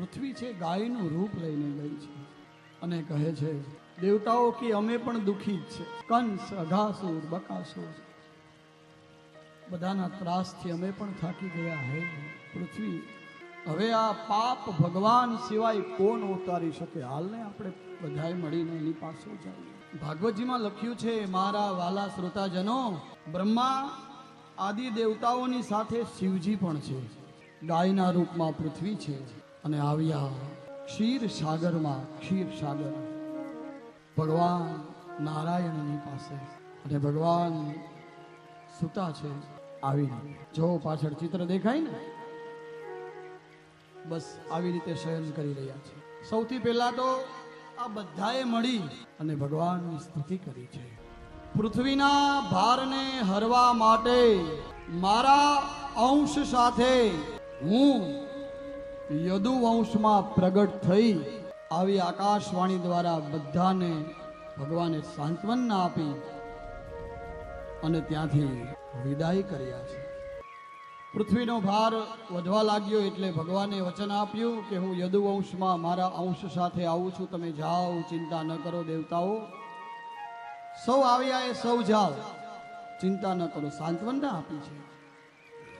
પૃથ્વી છે ગાયનું રૂપ લઈને ગઈ છે અને કહે છે, દેવતાઓ કે અમે પણ દુઃખી જ છે. કંસ, અઘાસુર, બકાસુર. બધાના ત્રાસથી અમે પણ થાકી ગયા હે પૃથ્વી. હવે આ પાપ ભગવાન સિવાય કોણ ઉતારી શકે? હાલને આપણે બધાએ મળીને એની પાસે જઈએ. ભાગવતજીમાં લખ્યું છે, મારા વાલા શ્રોતાજનો, બ્રહ્મા આદિ દેવતાઓની સાથે શિવજી પણ છે. ગાયના રૂપમાં પૃથ્વી છે. અને આવ્યા ક્ષીર સાગરમાં, ક્ષીર સાગર. ભગવાન નારાયણની પાસે. અને ભગવાન સુતા છે આવી જો પાછળ ચિત્ર દેખાય ને? બસ આવી રીતે શયન કરી રહ્યા છે. સૌથી પહેલા તો આ બધાએ મળી અને ભગવાનની સ્તુતિ કરી છે. પૃથ્વીના ભારને હરવા માટે મારા અંશ સાથે હું યદુ વંશમાં પ્રગટ થઈ આવી આકાશવાણી દ્વારા બધાને ભગવાને સાંત્વના આપી અને ત્યાંથી વિદાય કર્યા છે. પૃથ્વીનો ભાર વધવા લાગ્યો એટલે ભગવાને વચન આપ્યું કે હું યદુવંશમાં મારા અંશ સાથે આવું છું. તમે જાઓ, ચિંતા ન કરો દેવતાઓ. સૌ આવ્યા એ સૌ જાઓ. ચિંતા ન કરો, સાંત્વના આપી છે.